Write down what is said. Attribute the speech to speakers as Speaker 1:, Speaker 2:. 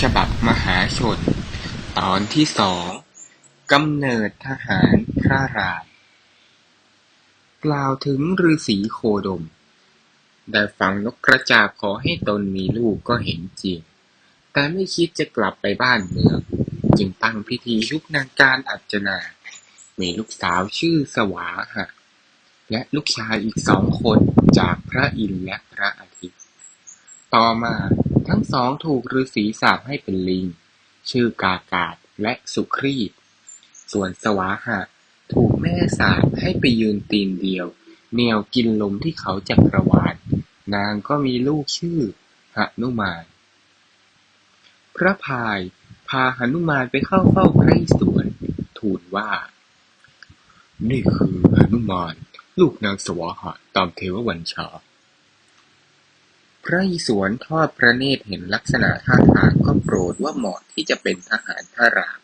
Speaker 1: ฉบับมหาชน ตอนที่สองกำเนิดทหารพระรามกล่าวถึงฤาษีโคดม ได้ฟังนกกระจาบขอให้ตนมีลูกก็เห็นจริง แต่ไม่คิดจะกลับไปบ้านเมือง จึงตั้งพิธียุคนางการอัจนา มีลูกสาวชื่อสวาหะ และลูกชายอีกสองคนจากพระอินทร์และพระอ ต่อมาทั้งสองถูกฤาษีสาปให้เป็นลิง ชื่อกากาศและสุครีตส่วนสวาหะ ถูกแม่สาปให้ไปยืนตีนเดียวเหนี่ยวกินลมที่เขาจักรวาลนางก็มีลูกชื่อหนุมาน พระพายพาหนุมานไปเข้าเฝ้าพระอิศวรทูลว่า นี่คือหนุมาน ลูกนางสวาหะตามเทววัญชา พระอิศวรทอดพระเนตรเห็นลักษณะท่าทางก็โปรดว่าเหมาะที่จะเป็นทหารพระราม